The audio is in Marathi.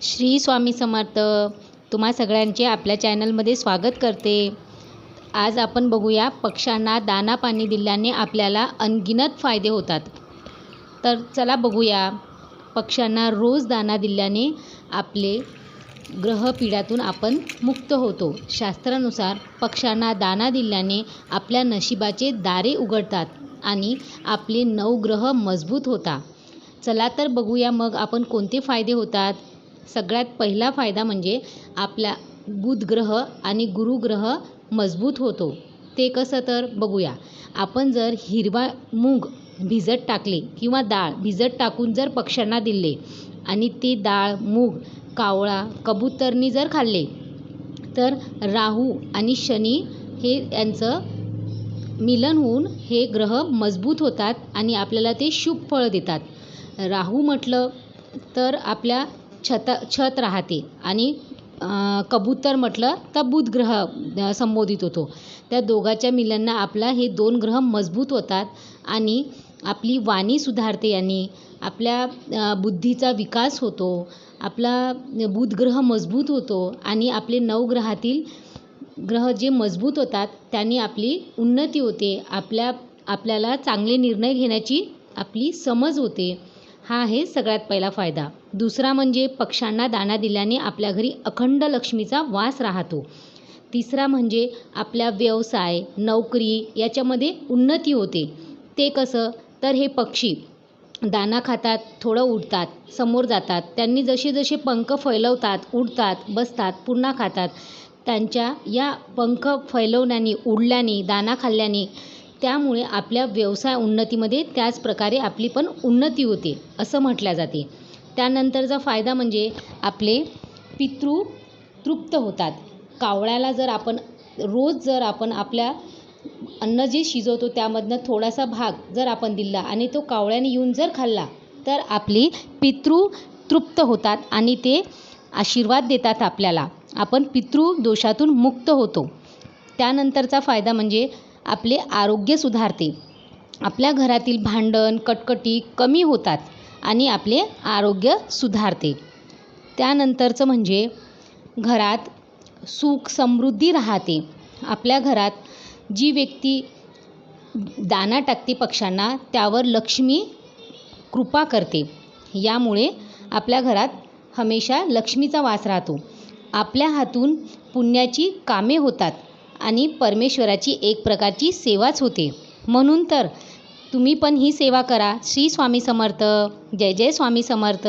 श्री स्वामी समर्थ तुम्हा सगळ्यांचे आपल्या चॅनलमध्ये स्वागत करते. आज आपण बघूया पक्ष्यांना दाना पाणी दिल्याने आपल्याला अनगिनत फायदे होतात. तर चला बघूया पक्ष्यांना रोज दाना दिल्याने आपले ग्रहपिढ्यातून आपण मुक्त होतो. शास्त्रानुसार पक्ष्यांना दाना दिल्याने आपल्या नशिबाचे दारे उघडतात आणि आपले नऊ ग्रह मजबूत होता चला तर बघूया मग आपण कोणते फायदे होतात. सगळ्यात पहिला फायदा म्हणजे आपला बुधग्रह आणि गुरुग्रह मजबूत होतो. ते कसं तर बघूया. आपण जर हिरवा मूग भिजत टाकले किंवा डाळ भिजत टाकून जर पक्ष्यांना दिले आणि ते डाळ मूग कावळा कबूतरनी जर खाल्ले तर राहू आणि शनी हे यांचं मिलन होऊन हे ग्रह मजबूत होतात आणि आपल्याला ते शुभ फळ देतात. राहू म्हटलं तर आपल्या छत छत राहते. आणि कबूतर म्हटलं तर बुध ग्रह संबोधित होतो. त्या दोघाच्या मिलांना आपला हे दोन ग्रह मजबूत होतात आणि आपली वाणी सुधारते याने आपल्या बुद्धीचा विकास होतो. आपला बुध ग्रह मजबूत होतो आणि आपले नवग्रहातील ग्रह जे मजबूत होतात त्यांनी आपली उन्नती होते. आपल्या आपल्याला चांगले निर्णय घेण्याची आपली समज होते. हा आहे सगळ्यात पहिला फायदा. दुसरा म्हणजे पक्ष्यांना दाणा दिल्याने आपल्या घरी अखंड लक्ष्मीचा वास राहतो. तिसरा म्हणजे आपल्या व्यवसाय नोकरी याच्यामध्ये उन्नती होते. ते कसं? तर हे पक्षी दाना खातात थोडं उडतात समोर जातात. त्यांनी जसे जसे पंख फैलवतात उडतात बसतात पुन्हा खातात. त्यांच्या या पंख फैलवण्याने उडल्याने दाना खाल्ल्याने त्यामुळे आपल्या व्यवसाय उन्नतीमध्ये त्याचप्रकारे आपली पण उन्नती होते असं म्हटल्या जाते. त्यानंतरचा फायदा म्हणजे आपले पितृ तृप्त होतात. कावळ्याला जर आपण रोज जर आपण आपल्या अन्न जे शिजवतो त्यामधनं थोडासा भाग जर आपण दिला आणि तो कावळ्याने येऊन जर खाल्ला तर आपली पितृ तृप्त होतात आणि ते आशीर्वाद देतात आपल्याला. आपण पितृ दोषातून मुक्त होतो. त्यानंतरचा फायदा म्हणजे आपले आरोग्य सुधारते. आपल्या घरातील भांडण कटकटी कमी होतात आणि आपले आरोग्य सुधारते. त्यानंतरचं म्हणजे घरात सुख समृद्धी राहते. आपल्या घरात जी व्यक्ती दाना टाकते पक्ष्यांना त्यावर लक्ष्मी कृपा करते. यामुळे आपल्या घरात हमेशा लक्ष्मीचा वास राहतो. आपल्या हातून पुण्याची कामे होतात. आणि परमेश्वराची एक प्रकारची सेवाच होते. म्हणून तर तुम्ही पण ही सेवा करा. श्री स्वामी समर्थ. जय जय स्वामी समर्थ.